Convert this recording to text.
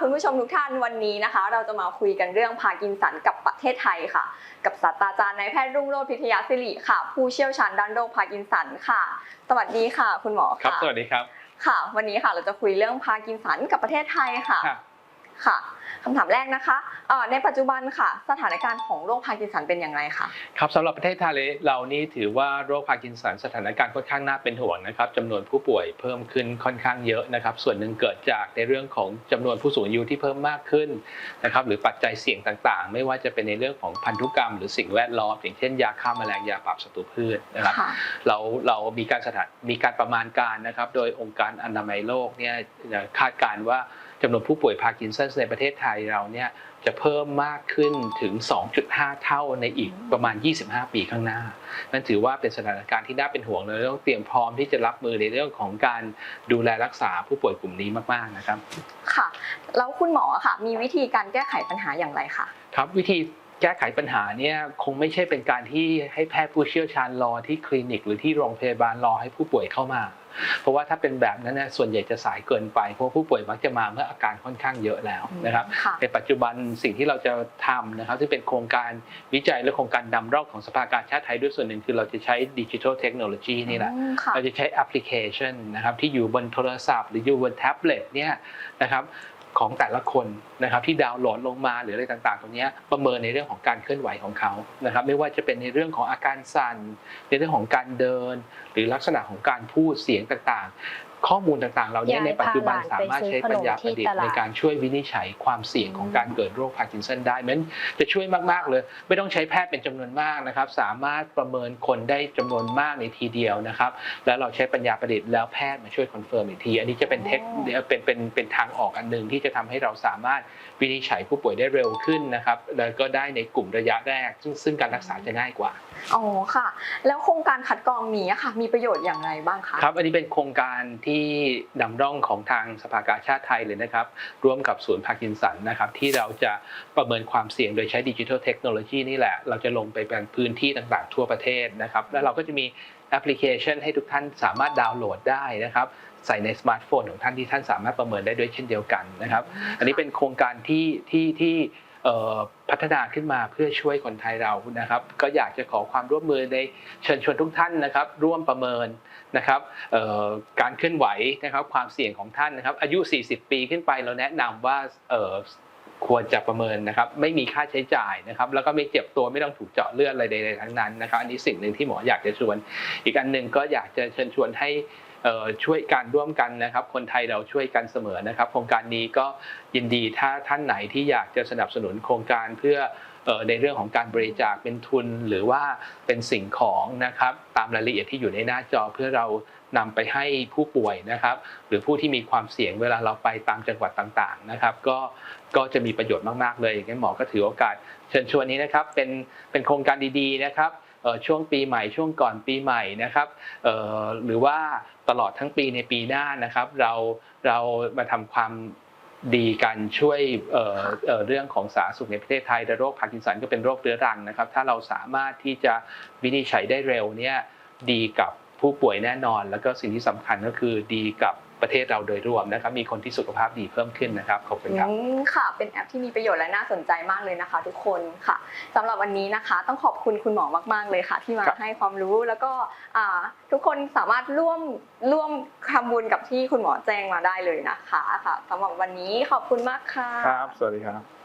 คุณผู้ชมทุกท่านวันนี้นะคะ เราจะมาคุยกันเรื่องพาร์กินสันกับประเทศไทยค่ะ กับศาสตราจารย์นายแพทย์รุ่งโรจน์พิทยาศิริค่ะ ผู้เชี่ยวชาญด้านโรคพาร์กินสันค่ะ สวัสดีค่ะ คุณหมอครับค่ะสวัสดีครับค่ะ วันนี้ค่ะเราจะคุยเรื่องพาร์กินสันกับประเทศไทยค่ะ ค่ะค่ะคำถามแรกนะคะเอ่อในปัจจุบันค่ะ สถานการณ์ของโรคพาร์กินสันเป็นอย่างไรคะครับสำหรับประเทศไทยเรานี่ถือว่าโรคพาร์กินสันสถานการณ์ค่อนข้างน่าเป็นห่วงนะครับจำนวนผู้ป่วยเพิ่มขึ้นค่อนข้างเยอะนะครับ ส่วนหนึ่งเกิดจากในเรื่องของจำนวนผู้สูงอายุที่เพิ่มมากขึ้นนะครับหรือปัจจัยเสี่ยงต่างๆ ไม่ว่าจะเป็นในเรื่องของพันธุกรรม หรือสิ่งแวดล้อมอย่างเช่นยาฆ่าแมลงยาปราบศัตรูพืชนะครับค่ะเราเรามีการสถานมีการประมาณการนะครับ โดยองค์การอนามัยโลกเนี่ยคาดการณ์ว่า จำนวนผู้ป่วยพาร์กินสันในประเทศไทยเราเนี่ยจะเพิ่มมากขึ้นถึง 2.5 เท่าในอีกประมาณ 25 ปีข้างหน้า นั่นถือว่าเป็นสถานการณ์ที่น่าเป็นห่วงเลยต้องเตรียมพร้อมที่จะรับมือในเรื่องของการดูแลรักษาผู้ป่วยกลุ่มนี้มากๆนะครับ ค่ะ แล้วคุณหมอค่ะ มีวิธีการแก้ไขปัญหาอย่างไรคะ ครับวิธี แก้ไขปัญหาเนี่ยคงไม่ใช่เป็นการที่ให้แพทย์ผู้เชี่ยวชาญรอที่คลินิก หรือที่โรงพยาบาลรอให้ผู้ป่วยเข้ามา เพราะว่าถ้าเป็นแบบนั้นเนี่ยส่วนใหญ่จะสายเกินไป เพราะผู้ป่วยมักจะมาเมื่ออาการค่อนข้างเยอะแล้วนะครับค่ะในปัจจุบันสิ่งที่เราจะทำนะครับที่เป็นโครงการวิจัยและโครงการนำร่องของสภากาชาติไทยด้วยส่วนหนึ่งคือเราจะใช้ดิจิทัลเทคโนโลยีนี่แหละอืมค่ะเราจะใช้แอปพลิเคชันนะครับที่อยู่บนโทรศัพท์ หรืออยู่บนแท็บเล็ตเนี่ยนะครับ ของแต่ละคนนะครับที่ดาวน์โหลดลงมาหรืออะไรต่างๆตรงเนี้ยประเมินในเรื่องของการเคลื่อนไหวของเขานะครับ ไม่ว่าจะเป็นในเรื่องของอาการสั่นในเรื่องของการเดิน หรือลักษณะของการพูดเสียงต่างๆ ข้อมูลต่างๆเราเนี้ยย้ายในปัจจุบันพาหลานสามารถไปซื้อใช้ปัญญาประดิษฐ์ขนมที่ตลาดในการช่วยวินิจฉัยความเสี่ยงของการเกิดโรคพาร์กินสันได้เพราะฉะนั้นจะช่วยมากๆเลย ไม่ต้องใช้แพทย์เป็นจำนวนมากนะครับ สามารถประเมินคนได้จำนวนมากในทีเดียวนะครับ แล้วเราใช้ปัญญาประดิษฐ์แล้วแพทย์มาช่วยคอนเฟิร์มอีกที อันนี้จะเป็นเทคอ๋อเป็นเป็นเป็นทางออกอันหนึ่งที่จะทำให้เราสามารถวินิจฉัยผู้ป่วยได้เร็วขึ้นนะครับแล้วก็ได้ในกลุ่มระยะแรก ซึ่งซึ่งการรักษาจะง่ายกว่า อ๋อค่ะ แล้วโครงการคัดกรองนี้ค่ะ มีประโยชน์อย่างไรบ้างคะครับ อันนี้เป็นโครงการที่นำร่องของทางสภากาชาติไทยเลยนะครับ ร่วมกับศูนย์พาร์กินสันนะครับ ที่เราจะประเมินความเสี่ยงโดยใช้ดิจิทัลเทคโนโลยีนี่แหละ เราจะลงไปเป็นพื้นที่ต่างๆ ทั่วประเทศนะครับ แล้วเราก็จะมีแอปพลิเคชันให้ทุกท่านสามารถดาวน์โหลดได้นะครับใส่ในสมาร์ทโฟนของท่านที่ท่านสามารถประเมินได้ด้วยเช่นเดียวกันนะครับ อันนี้เป็นโครงการที่ที่ที่ พัฒนาขึ้นมาเพื่อช่วยคนไทยเรานะครับ ก็อยากจะขอความร่วมมือในเชิญชวนทุกท่านนะครับ ร่วมประเมินนะครับการเคลื่อนไหวนะครับความเสี่ยงของท่านนะครับ อายุ 40 ปีขึ้นไปเราแนะนำว่า ควรจะประเมินนะครับ ไม่มีค่าใช้จ่ายนะครับ แล้วก็ไม่เจ็บตัวไม่ต้องถูกเจาะเลือดอะไรใดๆทั้งนั้นนะครับ อันนี้สิ่งหนึ่งที่หมออยากจะชวน อีกอันหนึ่งก็อยากจะเชิญชวนให้ช่วยการร่วมกันนะครับ คนไทยเราช่วยกันเสมอนะครับ โครงการนี้ก็ยินดีถ้าท่านไหนที่อยากจะสนับสนุนโครงการเพื่อ ในเรื่องของการบริจาคเป็นทุนหรือว่าเป็นสิ่งของนะครับตามรายละเอียดที่อยู่ในหน้าจอเพื่อเรานำไปให้ผู้ป่วยนะครับ หรือผู้ที่มีความเสี่ยงเวลาเราไปตามจังหวัดต่างๆนะครับ ก็ก็จะมีประโยชน์มากๆเลยงนั้นหมอก็ถือโอกาส เชิญชวนนี้นะครับเป็นเป็นโครงการดีๆนะครับช่วงปีใหม่ช่วงก่อนปีใหม่นะครับหรือว่าตลอดทั้งปีในปีหน้านะครับ เราเรามาทำความ ดีกันช่วยเเเรื่องของสาธารณสุขในประเทศไทยแต่โรคพาร์กินสันก็เป็นโรคเรื้อรังนะครับ ถ้าเราสามารถที่จะวินิจฉัยได้เร็วเนี่ยดีกับผู้ป่วยแน่นอน แล้วก็สิ่งที่สำคัญก็คือดีกับ ประเทศเราโดยรวมนะครับมีคนที่สุขภาพดีเพิ่มขึ้นนะครับขอบคุณครับอืมค่ะ เป็นแอปที่มีประโยชน์และน่าสนใจมากเลยนะคะ ทุกคนค่ะสำหรับวันนี้นะคะ ต้องขอบคุณคุณหมอมากๆเลยค่ะ ที่มาครับให้ความรู้แล้วก็อ่าทุกคนสามารถร่วมร่วมทำบุญกับที่คุณหมอแจ้งมาได้เลยนะคะค่ะสำหรับวันนี้ขอบคุณมากค่ะครับ สวัสดีครับ